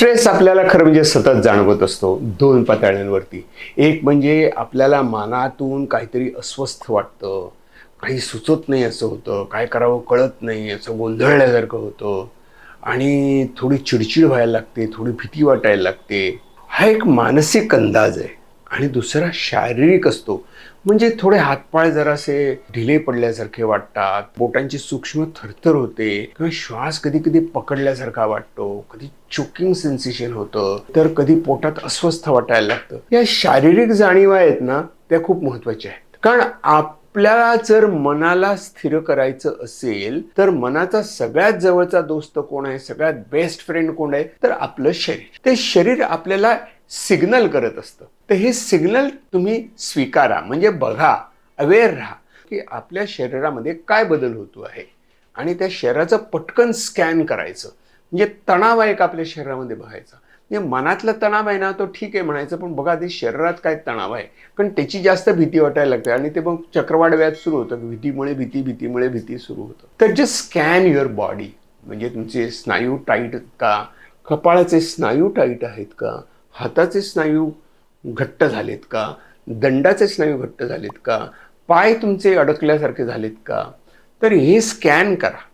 Stress आपल्याला खरं म्हणजे सतत जाणवत असतो दोन पातळ्यांवरती. एक म्हणजे आपल्याला मनातून काहीतरी अस्वस्थ वाटतं काही सुचत नाही असं होतं काय करावं कळत नाही असं गोंधळल्यासारखं होतं. आणि थोडी चिडचिड व्हायला लागते थोडी भीती वाटायला लागते. हा एक मानसिक अंदाज आहे. आणि दुसरा शारीरिक असतो. म्हणजे थोडे हातपाय जरासे ढिले पडल्यासारखे वाटतात बोटांची सूक्ष्म थरथर होते किंवा श्वास कधी कधी पकडल्यासारखा वाटतो. कधी चोकिंग सेन्सेशन होतं तर कधी पोटात अस्वस्थ वाटायला लागतं. या शारीरिक जाणीवा आहेत ना त्या खूप महत्त्वाच्या आहेत. कारण आपल्याला जर मनाला स्थिर करायचं असेल तर मनाचा सगळ्यात जवळचा दोस्त कोण आहे सगळ्यात बेस्ट फ्रेंड कोण आहे तर आपलं शरीर. ते शरीर आपल्याला सिग्नल करत असतं. तर हे सिग्नल तुम्ही स्वीकारा. म्हणजे बघा अवेअर राहा की आपल्या शरीरामध्ये काय बदल होतो आहे. आणि त्या शरीराचं पटकन स्कॅन करायचं. म्हणजे तणाव आहे का आपल्या शरीरामध्ये बघायचा? म्हणजे मनातला तणाव आहे ना तो ठीक आहे म्हणायचं पण बघा ते शरीरात काय तणाव आहे? कारण त्याची जास्त भीती वाटायला लागते आणि ते मग चक्रवाढ व्याज सुरू होतं. भीतीमुळे भीती भीतीमुळे भीती सुरू होतं. तर जे स्कॅन युअर बॉडी म्हणजे तुमचे स्नायू टाईट का? कपाळाचे स्नायू टाईट आहेत का? हाताचे स्नायू घट्ट झालेत का? दंडाचे स्नायू घट्ट झालेत का? पाय तुमचे अडकल्यासारखे झालेत का? तर हे स्कॅन करा.